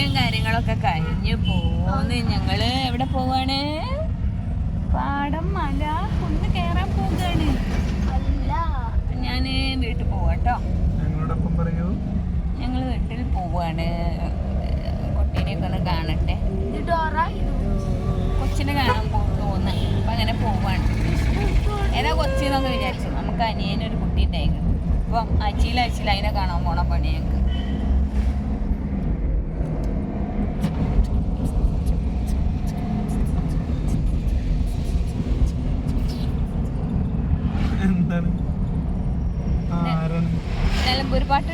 മഴയും കാര്യങ്ങളൊക്കെ കഴിഞ്ഞു പോന്ന്. ഞങ്ങൾ എവിടെ പോവാണ്? പാടം മല കുന്ന് കേറാൻ പോവുകയാണ് ഞാൻ വീട്ടിൽ പോവാട്ടോ. ഞങ്ങളോടൊപ്പം പറയൂ. ഞങ്ങൾ വീട്ടിൽ പോവാണ്. കുട്ടീനെയൊക്കെ ഒന്ന് കാണട്ടെ. കൊച്ചിനെ കാണാൻ പോകുന്നു അപ്പൊ അങ്ങനെ പോവാണ്. ഏതാ കൊച്ചിന്നൊക്കെ വിചാരിച്ചു. നമുക്ക് അനിയനൊരു കുട്ടി ഉണ്ടായിരുന്നു. അപ്പം ആഴ്ചയിൽ അതിനെ കാണാൻ പോണ പണി ഞങ്ങൾക്ക്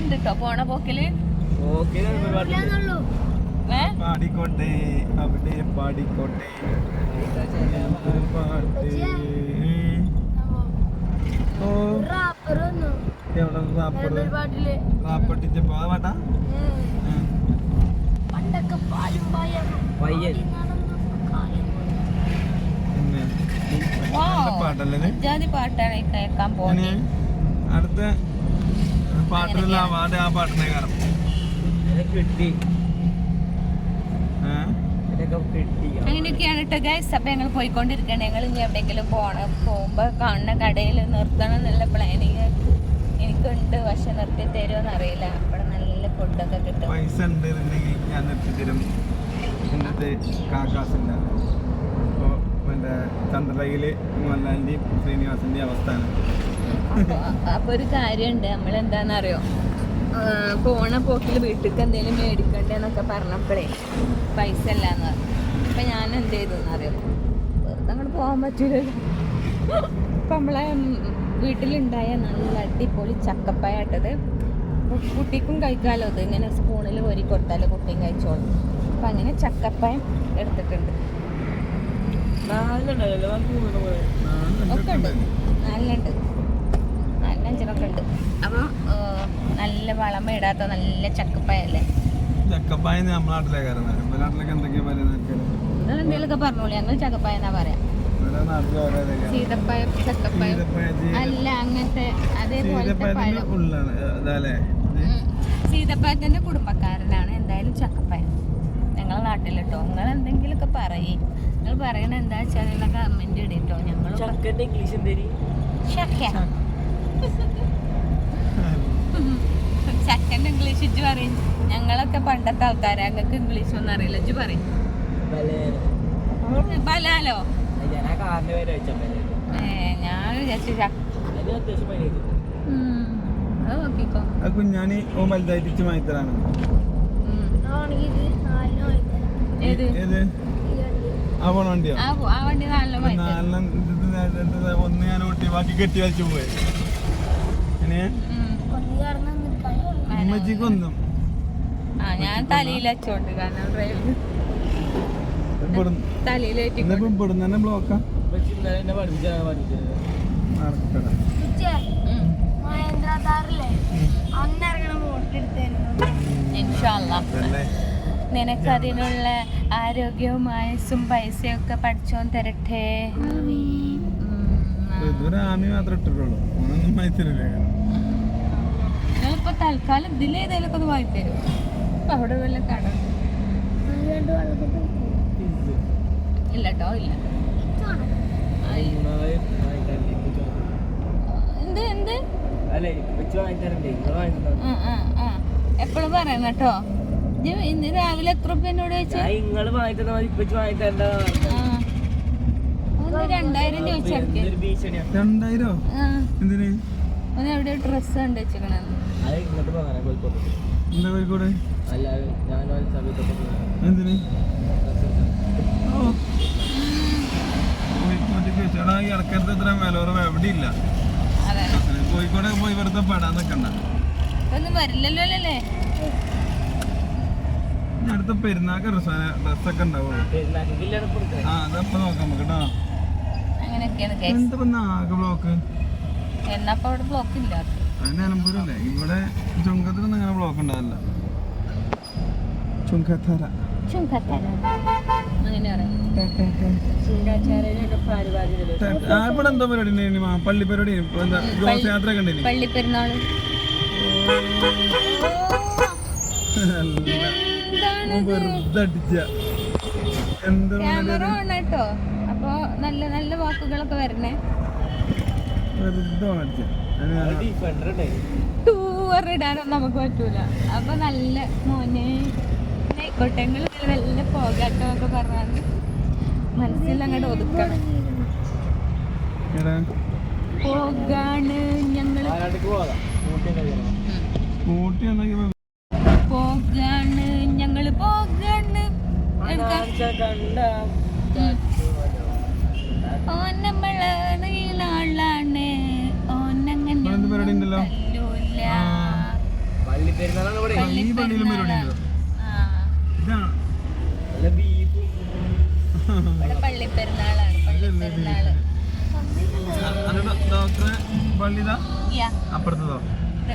പാട്ടുണ്ട് കേട്ടോ പോണ പോക്കിൽ? പാടിക്കോട്ടെ അവിടെ പാടിക്കോട്ടെ. എന്തൊരു പാട്ട്. പണ്ടൊക്കെ പാലും പയ്യൻ. പാട്ടല്ലേ പാട്ടാണ് കേൾക്കാൻ പോകുന്നത് അടുത്ത പാട്ടിലുള്ള അവാർഡ് ആ പാട്ടിനെ കാരണം കിട്ടി. അങ്ങനെയൊക്കെയാണ് കേട്ടോ ഗൈസ് അപ്പൊ ഞങ്ങൾ പോയിക്കൊണ്ടിരിക്കണം. ഞങ്ങൾ ഇനി എവിടെയെങ്കിലും പോണം. പോകുമ്പോ കാണുന്ന കടയിൽ നിർത്തണം എന്നുള്ള പ്ലാനിങ് എനിക്കുണ്ട്. പക്ഷെ നിർത്തി തരുമെന്ന് അറിയില്ല. അവിടെ നല്ല ഫുഡൊക്കെ കിട്ടും. പൈസ ഉണ്ട് ഞാൻ നിർത്തിത്തരും ഇന്നത്തെ കാക്കാസില്ല അപ്പോൾ മറ്റേ ചന്ദ്രലയിൽ മോഹൻലാലിന്റെയും ശ്രീനിവാസിന്റെയും അവസ്ഥാനം അപ്പൊ ഒരു കാര്യമുണ്ട് നമ്മൾ എന്താണെന്നറിയോ പോണ പോക്കിൽ വീട്ടിലേക്ക് എന്തെങ്കിലും മേടിക്കണ്ടെന്നൊക്കെ പറഞ്ഞപ്പോഴേ പൈസ ഇല്ലാന്ന് പറഞ്ഞു. അപ്പൊ ഞാൻ എന്ത് ചെയ്തു അറിയോ വെറുതെ അങ്ങോട്ട് പോകാൻ പറ്റില്ല അപ്പൊ നമ്മളെ വീട്ടിലുണ്ടായ നല്ല അടിപൊളി ചക്കപ്പായട്ടത് കുട്ടിക്കും കഴിക്കാമല്ലോ അത് ഇങ്ങനെ സ്പൂണിൽ കോരി കൊടുത്താലോ കുട്ടിയും കഴിച്ചോളും. അപ്പൊ അങ്ങനെ ചക്കപ്പായം എടുത്തിട്ടുണ്ട്. ഒക്കെ ഉണ്ട്. നാലിനുണ്ട് നാലിനഞ്ചിനൊക്കെ ഉണ്ട്. അപ്പം നല്ല വളമ ഇടാത്ത നല്ല ചക്കപ്പായല്ലേ? ചക്കപ്പായ നമ്മളെ നാട്ടിലെ കാരണം നമ്മുടെ നാട്ടിലൊക്കെ എന്തൊക്കെയാ പറയുന്നത് നിങ്ങൾ എന്തെങ്കിലുമൊക്കെ പറഞ്ഞോളൂ. ഞങ്ങൾ ചക്കപ്പായ എന്നാ പറയാം. സീതപ്പായം ചക്കപ്പായം. അല്ല അങ്ങനത്തെ അതേപോലത്തെ. സീതപ്പായത്തിന്റെ കുടുംബക്കാരനാണ് എന്തായാലും ചക്കപ്പായം. ഞങ്ങളെ നാട്ടിലിട്ടോ നിങ്ങൾ എന്തെങ്കിലുമൊക്കെ പറയും. നിങ്ങൾ പറയണ എന്താ വെച്ചാൽ കമന്റ് ഇടിട്ടോ. ഞങ്ങൾ ഇംഗ്ലീഷ് എന്തേരി ചക്ക. ചക്കന്റെ ഇംഗ്ലീഷ് ഇജ്ജ് പറയും. ഞങ്ങളൊക്കെ പണ്ടത്തെ ആൾക്കാരാ. ഞങ്ങൾക്ക് ഇംഗ്ലീഷ് ഒന്നും അറിയില്ല. ഇജ്ജ് പറയും. ബലാലോ? ഞാൻ ഏ വിചാരിച്ചു. അത് നോക്കിക്കോ. ആ കുഞ്ഞാണി ഓ വലുതായിട്ട് ഏത്? ഏത്? ആ പോണ വണ്ടിയോ? ആ വണ്ടി നല്ല ഒന്ന് ഞാൻ ഓട്ടി ബാക്കി കെട്ടി വലിച്ചു പോയി ഇനി കുറച്ച് കാരണം നിൽക്കാൻ ഉമ്മച്ചിക്കൊന്നും ആ ഞാൻ തലയിൽ വെച്ചോണ്ട് കാരണം തലയിലേറ്റി ഇവിടുന്ന് ബ്ലോക്കാ നിനക്കതിനുള്ള ആരോഗ്യവും ആയുസ്സും പൈസയൊക്കെ പഠിച്ചോൻ തരട്ടെ. ഉം. ഇതൊരു ആമി മാത്രം ഇട്ടിട്ടുള്ളൂ. ഓനൊന്നും തൽക്കാലം ഒന്ന് ഇപ്പൊ അവിടെ വല്ല കട ഇല്ല കേട്ടോ ഇല്ല. എന്ത് എന്ത്? ആ എപ്പോഴും പറയാം കേട്ടോ. ഇന്ന് രാവിലെ എത്ര ഉപ്പ എന്നോട് ചോദിച്ചു? നിങ്ങൾ വാങ്ങിത്തന്ന ഇപ്പൊ വാങ്ങിത്തരണ്ട രണ്ടായിരം ചോദിച്ചെടുക്ക് എന്തിന്? എവിടെ ഉണ്ട് വെച്ചിക്കണെന്ന് എന്താ കോഴിക്കോട്? അല്ലാതെ ഞാൻ സമയത്തൊക്കെ എന്തിന്? ഓ. കോഴിക്കോട്ടേക്ക് ചേട്ടാ ഈ ഇടക്കരത്ത് ഇത്ര വിലോറവ് എവിടെ ഇല്ല അതെ. കോഴിക്കോട് പോയി വെറുതെ പെടാൻ നിക്കണ്ട. ഒന്നും വരില്ലല്ലോ അല്ലേ ഇനി അടുത്ത പെരുന്നാക്ക് ഡ്രസ്സൊക്കെ ഉണ്ടാവുള്ളൂ പെരുന്നാക്കില്ലാണ് ആ അതപ്പൊ നോക്കാം നമുക്ക് കേട്ടോ. അങ്ങനെയൊക്കെയാണ് ബ്ലോക്ക് എന്നപ്പോ അവിടെ ബ്ലോക്ക് ഇല്ല. അത് നിലമ്പൂരല്ലേ? ഇവിടെ ചുങ്കത്തിലൊന്നും അങ്ങനെ ബ്ലോക്ക് ഉണ്ടാവില്ല. ചുങ്കത്തറ ഇവിടെ എന്തോ പരിപാടി? പള്ളി പരിപാടി ഇപ്പൊ എന്താ ഘോഷയാത്ര ഒക്കെ ഉണ്ടായിന് പള്ളി പെരുന്നാൾ അല്ല. എന്താണ് അവൻ വെറുതെ അടിച്ച. എന്താ ക്യാമറ ഓൺ കേട്ടോ അപ്പൊ നല്ല നല്ല വാക്കുകളൊക്കെ വരണേ. ടൂർ ഇടാനൊന്നും നമുക്ക് പറ്റൂല. അപ്പൊ നല്ല മോനെ ആയിക്കോട്ടെ നിങ്ങൾ നല്ല പോകാട്ടോ ഒക്കെ പറഞ്ഞാൽ മനസ്സിൽ അങ്ങോട്ട് ഒതുക്കണം. പോകാണ് ഞങ്ങൾ. പോകാണ് ഞങ്ങൾ പോകാണ്. എടുക്കാം. കണ്ട ഓനമ്മളാണ് ആളാണ് ഓനങ്ങനെ ഇവനെന്ത് പരിപാടി ഉണ്ടല്ലോ? തല്ലൂല. പള്ളി പെരുന്നാളാണ് ഇവിടെ. ഈ പള്ളിയിലും പരിപാടി ഉണ്ടോ? ആ, ഇതാണ്? നല്ല ബീഫ്. ഇവിടെ പള്ളിപ്പെരുന്നാളാണ് പള്ളിപ്പെരുന്നാൾ അത് ഡോക്ടറെ പള്ളി യാ, അപ്പുറത്തതോ. ഇത്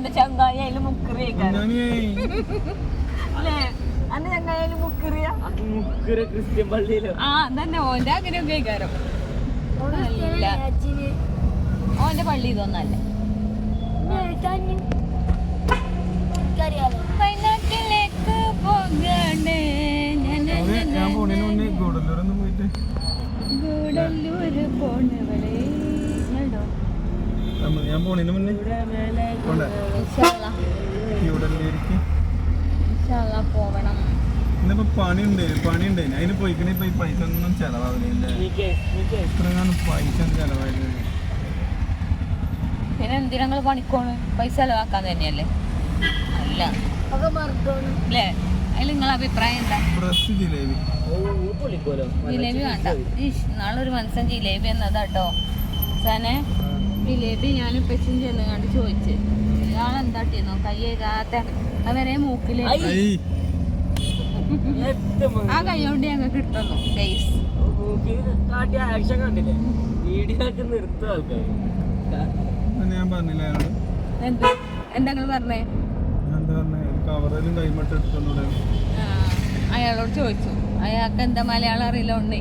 ഓന്റെ ചങ്കായാലും മുക്കറിയേക്കാരം ഞാനേ അല്ലേ? അന്ന് ചങ്കായാലും മുക്കറിയ? മുക്കറി ക്രിസ്ത്യൻ പള്ളിയിലോ. ആ തന്നെ ഓന്റെ അങ്ങനെയൊക്കെ കേക്കാരം ഓന്റെ പള്ളി ഇതൊന്നല്ല എനിക്കറിയാലോ വയനാട്ടിലേക്ക് പോകണേ അതെ ഞാൻ പോണേന് മുന്നേ ഗൂഡല്ലൂരൊന്ന് പോയിട്ട് ഗൂഡല്ലൂര് പോണവളെ ഇങ്ങോട്ടോ? നമ്മ- ഞാൻ പോണിന് മുന്നേ? ഇന്നിപ്പോ പണിയുണ്ട് പണിയുണ്ട്. അതിന് പോയിക്കണേ ഇപ്പൊ ഈ പൈസ ഒന്നും നീക്കേ ഇത്രങ്ങാനും പൈസ ചെലവായത് പിന്നെ എന്തിനാ നിങ്ങൾ പണിക്കോണ്? പൈസ ചെലവാക്കാൻ തന്നെയല്ലേ? അല്ല. അല്ലേ? അതിൽ നിങ്ങളെ അഭിപ്രായം എന്താ? ജിലേബി. ജിലേബി വേണ്ട. നാളെ ഒരു മനസ്സൻ ജിലേബി എന്നതാട്ടോ സാനെ? ജിലേബി ഞാൻ പെച്ചും ചെന്ന് കണ്ട് ചോദിച്ച്. ഇയാളെന്താട്ടിന്നോ കൈ കഴുകാത്ത അവരെ മൂക്കിൽ. ആ കൈയോണ്ട് ഞങ്ങൾക്ക് കിട്ടുന്നു ഗൈസ് ആക്ഷൻ കണ്ടില്ലേ? വീഡിയോ ഞാൻ പറഞ്ഞില്ല അയാളോട് എന്ത്? എന്താ പറഞ്ഞേ? എന്താ കവറിലും കൈമട്ട് എടുത്തോണ്ടൂടെ. അയാളോട് ചോദിച്ചു. അയാൾക്ക് എന്താ മലയാളം അറിയില്ല ഉണ്ടേ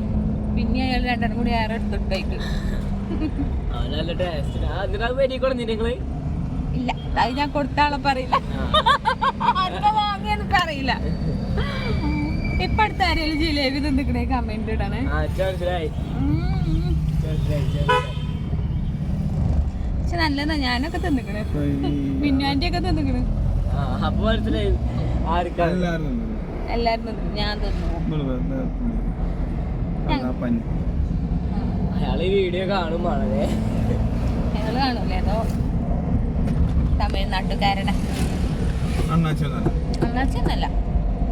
പിന്നെ അയാൾ രണ്ടെണ്ണം കൂടി ആരോ എടുത്തിട്ടേക്ക്. നല്ല ടേസ്റ്റ് അതിനാ വരി കൊടുഞ്ഞി നിങ്ങൾ? ഇല്ല അത് ഞാൻ കൊടുത്ത ആളെ പറയില്ല. വാങ്ങിയെന്നൊക്കെ വാങ്ങിയെന്ന് അറിയില്ല. ഇപ്പൊ അടുത്ത ആരെങ്കിലും ജിലേബി തിന്നിക്കണേ കമന്റ് ഇടണേ. പക്ഷെ നല്ലതാ ഞാനൊക്കെ തിന്നിക്കണേ. മിന്നാന്റെ ഒക്കെ തിന്നിക്കണ്. ആ അപ്പൊ മനസ്സിലായി. എല്ലാരും തിന്നു ഞാൻ തിന്നു? അയാൾ ഈ വീഡിയോ കാണും വളരെ ഞങ്ങൾ കാണൂലേ? അതോ തമിഴ്നാട്ടുകാരുടെ? അണ്ണാച്ചല്ല അണ്ണാച്ചിന്നല്ല.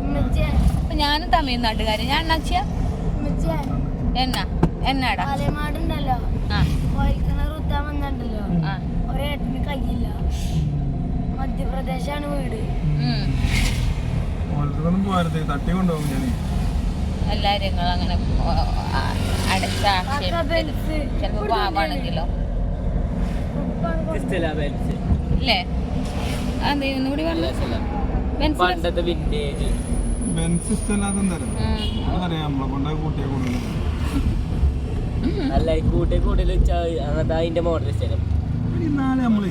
ഉമ്മച്ചേ അപ്പൊ ഞാനും തമിഴ്നാട്ടുകാരൻ ഞാൻ അണ്ണാച്ചിയ? എന്നാ? എന്നാടാ? വന്നിട്ടുണ്ടല്ലോ. ഒരേട്ടന് കയ്യില്ല. മധ്യപ്രദേശാണ് വീട്. തട്ടി കൊണ്ടുപോകും ഞാൻ എല്ലാരും നിങ്ങൾ അങ്ങനെ അടച്ച ആക്ഷേപിക്കരുത് പാവാണെങ്കിലോ. ഇല്ലേ അതെ ഒന്നുകൂടി പറഞ്ഞു? പണ്ടത്തെ വിന്റേജ് ബെൻസ് ഇഷ്ടമല്ലാത്ത കൂട്ടിയെ കൂടുതൽ അതിന്റെ മോഡൽ ഇഷ്ടം നാളെ നമ്മൾ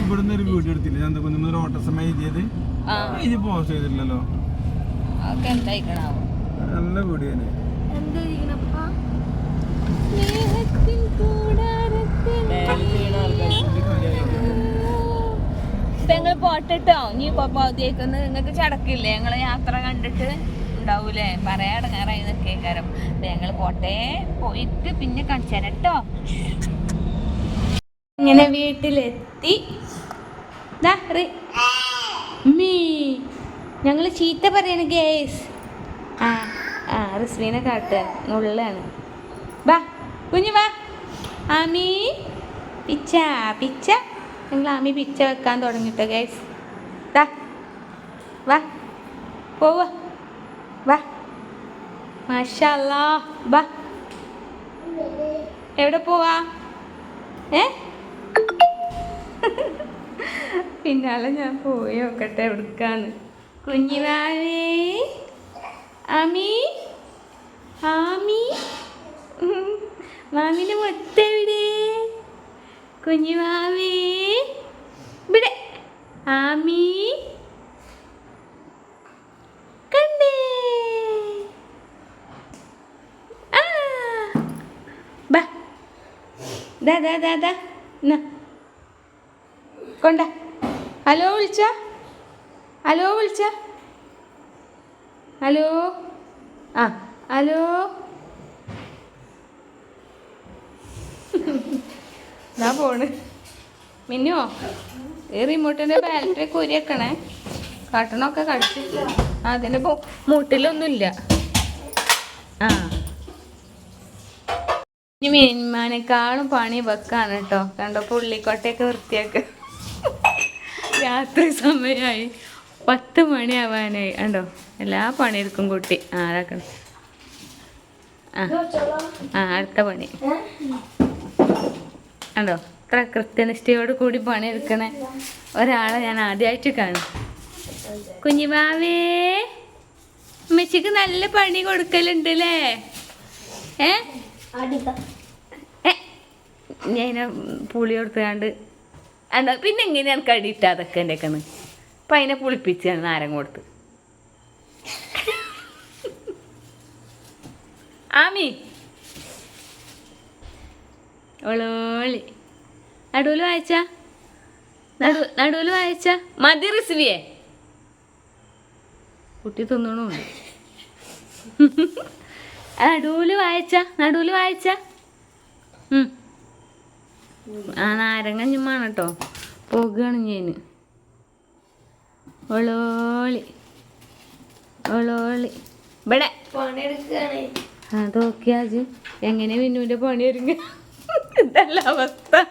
ഇവിടുന്ന് ഒരു വീഡിയോ എടുത്തില്ല? ഞാൻ എന്താ ഒരു എഴുതിയത്? ഇത് പോസ്റ്റ് ചെയ്തിട്ടില്ലല്ലോ. എന്തായിക്കണാവോ? നല്ല വീഡിയോ ഞങ്ങൾ പോട്ടിട്ടോ. നീ ഇപ്പൊ പകുതിയേക്കൊന്ന് നിങ്ങക്ക് ചടക്കില്ലേ? ഞങ്ങൾ യാത്ര കണ്ടിട്ട് ഉണ്ടാവൂലേ? പറയാ ഇടങ്ങാറായി നിൽക്കേക്കാരം ഞങ്ങൾ ഞങ്ങൾ പോട്ടെ. പോയിട്ട് പിന്നെ കാണിച്ചാൽ കേട്ടോ. ഇങ്ങനെ വീട്ടിലെത്തി. ദാ റി- മീ ഞങ്ങൾ ചീത്ത പറയണ ഗേസ്. ആ. റിസ്വീനെ കാട്ടുക നുള്ളാണ് വാ കുഞ്ഞു വാ. ആമി പിച്ച പിച്ച. നിങ്ങൾ ആമി പിച്ച വെക്കാൻ തുടങ്ങിട്ടോ ഗൈസ് ദാ. വാ. പോവാ വാ. മാഷല്ലാ. വാ. എവിടെ പോവാ? ഏ? പിന്നാലെ ഞാൻ പോയി നോക്കട്ടെ എവിടുക്കാണ്. കുഞ്ഞിമാവേ ആമി മാമിന്റെ മൊത്ത എവിടെ? കുഞ്ഞു മാമി? ഇവിടെ. ആമി കണ്ടേ. ബാ. ദാ ദാ ദാ കൊണ്ട. ഹലോ വിളിച്ച? ഹലോ വിളിച്ച? ഹലോ? ആ. ഹലോ? എന്നാ പോണ്. മിന്നുവോ ഈ റിമോട്ടിന്റെ ബാറ്ററി കോരി വെക്കണേ. കാട്ടണമൊക്കെ കടിച്ച്. അതിന് മുട്ടിലൊന്നുമില്ല. ആ. ഇനി മീൻമാനേക്കാളും പണി വെക്കാണ് കേട്ടോ കണ്ടോ പുള്ളിക്കോട്ടയൊക്കെ വൃത്തിയാക്ക. രാത്രി സമയമായി പത്ത് മണിയാവാനായി. കണ്ടോ? എല്ലാ പണിയെടുക്കും കുട്ടി. ആ അതാക്കണം ആ. ആ അടുത്ത പണി. കണ്ടോ? ഇത്ര കൃത്യനിഷ്ഠയോട് കൂടി പണിയെടുക്കണ. ഒരാളെ ഞാൻ ആദ്യമായിട്ട് കാണും. കുഞ്ഞിമാവേ അമ്മച്ചിക്ക് നല്ല പണി കൊടുക്കലുണ്ട് അല്ലേ ഏ? ഞാൻ പുളി കൊടുത്താണ്ട് എന്താ പിന്നെ എങ്ങനെയാണ് കടിയിട്ട് അതൊക്കെ എന്റെ ഒക്കെ അപ്പം അതിനെ പുളിപ്പിച്ചാണ് നാരങ്ങ കൊടുത്ത്. ആമി. ഒളോളി നടുവിൽ വായിച്ച? നടു നടുവിൽ വായിച്ച? മതി റിസിവിയെ. കുട്ടി തിന്നണു? നടുവിൽ വായിച്ച? നടുവിൽ വായിച്ച. ആ നാരങ്ങ ഞുമ്മാണ് കേട്ടോ പോകുകയാണ് ഞാൻ ഒളോളി ഒളോളി ഇവിടെ. പണിയെടുക്കുകയാണ് അതൊക്കെയാജ് എങ്ങനെ മിന്നുവിന്റെ പണി ഒരുങ്ങ? ഇതല്ല അവസ്ഥ.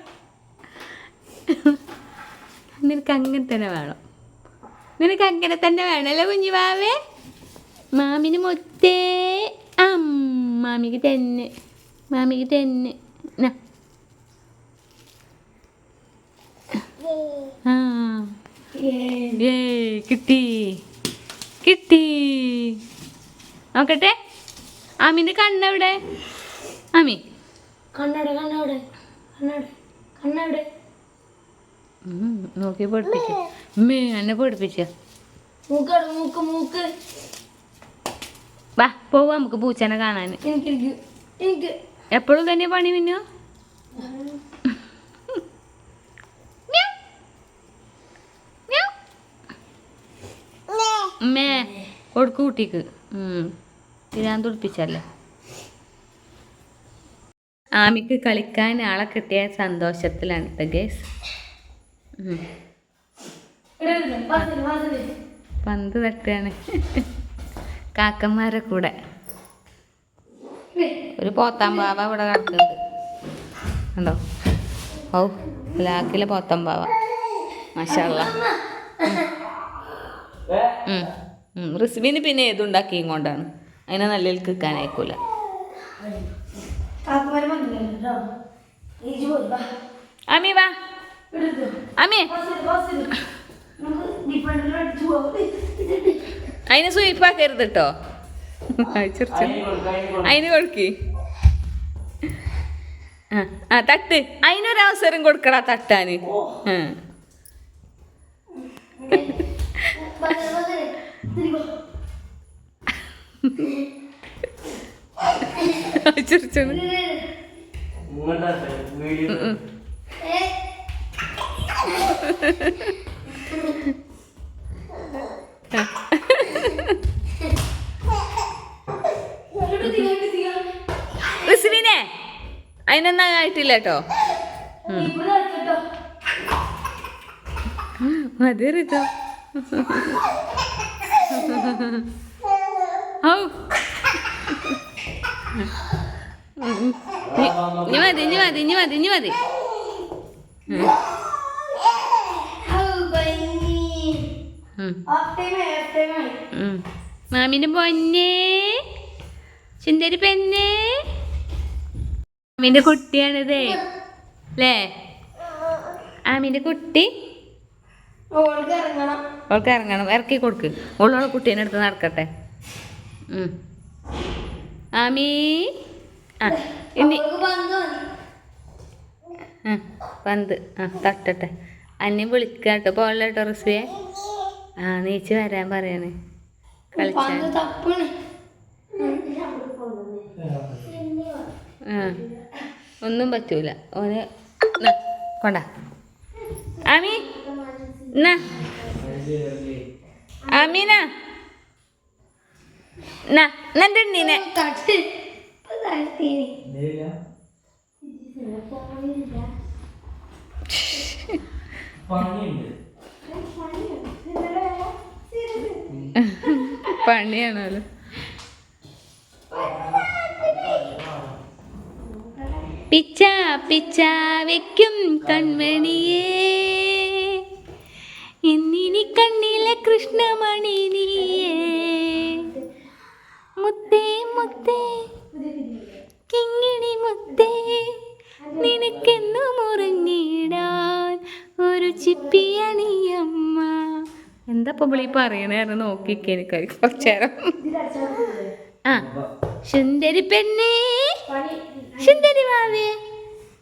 നിനക്ക് അങ്ങനെ തന്നെ വേണം. നിനക്ക് അങ്ങനെ തന്നെ വേണമല്ലോ കുഞ്ഞുവാവേ? മാമിന് മൊത്തേ മാമിക്ക് തന്നെ മാമിക്ക് തന്നെ. ആ. ഏ കിട്ടി. കിട്ടി. നോക്കട്ടെ. ആമിന്റെ കണ്ണെവിടെ? അമി കണ്ണവിടെ കണ്ണവിടെ കണ്ണവിടെ നോക്കി പഠിപ്പിച്ചു എന്നെ പഠിപ്പിച്ച മൂക്ക് മൂക്ക്. വാ പോവാ നമുക്ക് പൂച്ചനെ കാണാൻ എപ്പോഴും തന്നെ പണി മിന്നു. മേ കൊടുക്കൂട്ടിക്ക് ഉം. ഞാൻ തുടിപ്പിച്ചല്ലേ? ആമിക്ക് കളിക്കാൻ ആളെ കിട്ടിയ സന്തോഷത്തിലാണ് ഗേസ് പന്ത് തട്ടാണ്. കാക്കന്മാരെ കൂടെ. ഒരു പോത്താമ്പാവ ഇവിടെ കിടക്കുന്നത് കണ്ടോ? ഓ ലാക്കിലെ പോത്താമ്പാവ. മാഷല്ല റിസ്മിന് പിന്നെ ഏതുണ്ടാക്കിയും കൊണ്ടാണ്. അതിനെ നല്ല കിക്കാൻ അയക്കൂല അമ്മി വാ അമ്മി അതിനെ സ്വീപ്പാക്കരുത് കേട്ടോ അതിന് കൊടുക്കി ആ ആ തട്ട് അതിനൊരവസരം കൊടുക്കടാ തട്ടാന് ആ എടുത്തിക റിസ്ലിനെ അതിനൊന്നും ആയിട്ടില്ല കേട്ടോ മതി റിതോ. ഔ ഇനി മതി ഇനി മതി ഔ പൊന്നേ സുന്ദരി പെന്നെ മാമിന്റെ കുട്ടിയാണിത് അല്ലേ ആമിന്റെ കുട്ടി ഓൾക്ക് ഇറങ്ങണം. ഇറക്കി കൊടുക്ക്. ഓളോളെ കുട്ടീനെ അടുത്ത് നടക്കട്ടെ. ആമി. ആ ഇനി ഓൾക്ക് പന്ത് ആ പന്ത്. ആ തട്ടട്ടെ. അന്നെ വിളിക്കാട്ടോ. പോലെട്ടോ റിസ്വിയെ ആ നീച്ച് വരാൻ പറയണേ. കളിച്ചാൽ ആ ഒന്നും പറ്റൂല. ഓന് കൊണ്ടാ കൊണ്ട. ആമി എന്നാ ആമീന പണിയാണല്ലോ. പിച്ച പിച്ച വെക്കും കൺമണിയേ. എന്നിനി കണ്ണിലെ കൃഷ്ണമണി നീയേ. മുത്തേ കിങ്ങിണി മുത്തേ നിനക്കെന്നു മുറിഞ്ഞിടാൻ ഒരു ചിപ്പിയണിയമ്മ എന്താ ഇപ്പൊ വിളി പറയണായിരുന്നു നോക്കിക്കെ എനിക്ക് കുറച്ചേരം ആ സുന്ദരി പെണ്ണേ സുന്ദരി മാവേ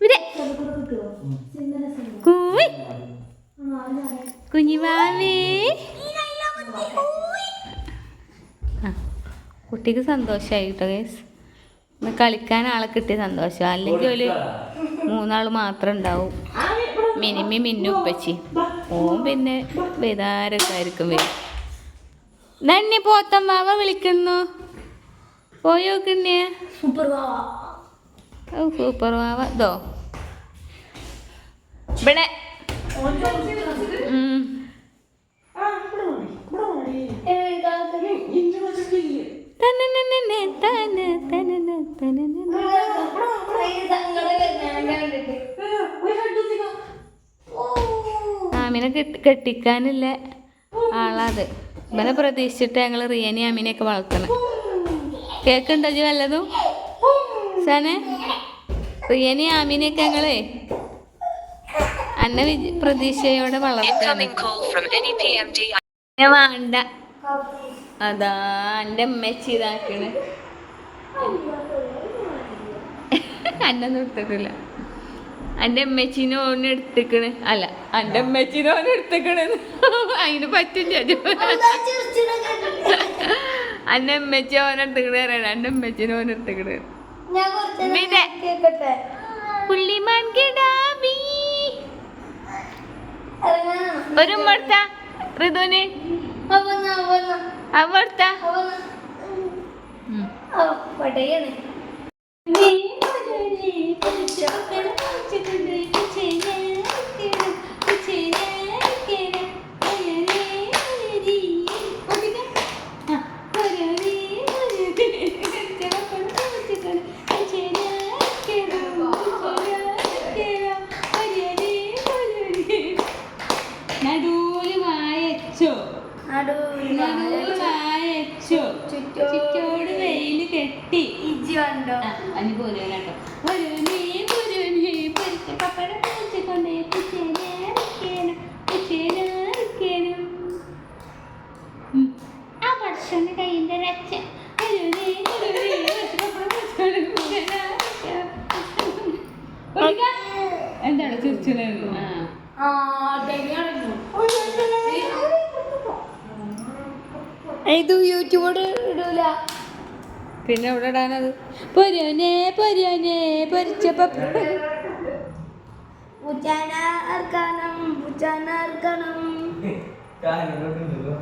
ഇവിടെ. ആ കുട്ടിക്ക് സന്തോഷമായി കേട്ടോ ഗേസ് കളിക്കാൻ ആളെ കിട്ടിയ സന്തോഷം. അല്ലെങ്കിൽ ഒരു മൂന്നാൾ മാത്രം ഉണ്ടാവും. മിനിമി മിന്നു ഉപ്പച്ചി. ഓൻ പിന്നെ വിതാരക്കായിരിക്കും വരും നന്നി പോത്തം വാവ വിളിക്കുന്നു. പോയോ കിണ്ണിയ വാവ സൂപ്പർ വാവ ഇതോ ഇവിടെ. ഉം. ആമിനെ കെട്ടി കെട്ടിക്കാനില്ല ആളാത്. ഇവനെ പ്രതീക്ഷിച്ചിട്ട് ഞങ്ങൾ റിയനെ ആമിനെയൊക്കെ വളർത്തണം. കേക്കുണ്ടോ ജി വല്ലതും? സനെ റിയനെ ആമിനെയൊക്കെ ഞങ്ങളെ അന്ന വിജ പ്രതീക്ഷയോടെ വളർത്തണം ഞാൻ വേണ്ട. അതാ എന്റെ അമ്മച്ചി ഇതാക്കണ്. അന്നൊന്നും എടുത്തിട്ടില്ല. എന്റെ അമ്മച്ചീനെ ഓന് എടുത്തിക്കണ്. അല്ല എന്റെ അമ്മച്ചീനെ ഓന് എടുത്തിക്കണ്. അതിന് പറ്റും ചേച്ചി എന്റെ അമ്മച്ചി ഓനെ എടുത്തിക്കണ പറയണ. എന്റെ അമ്മച്ചീനെ ഓൻ എടുത്തിക്കണ്. പിന്നെ പുള്ളിമാൻ കിടാവി ഒരു മടുത്ത ഋതുവിന് അവിടുത്ത. പിന്നെ എവിടെ ഇടാനത്? പൊരിയോനെ പൊരിയോനെ പൊരിച്ച പപ്പട പൂച്ചാന അർക്കണം പൂച്ചാന അർക്കണം കാര്യങ്ങളുണ്ടല്ലോ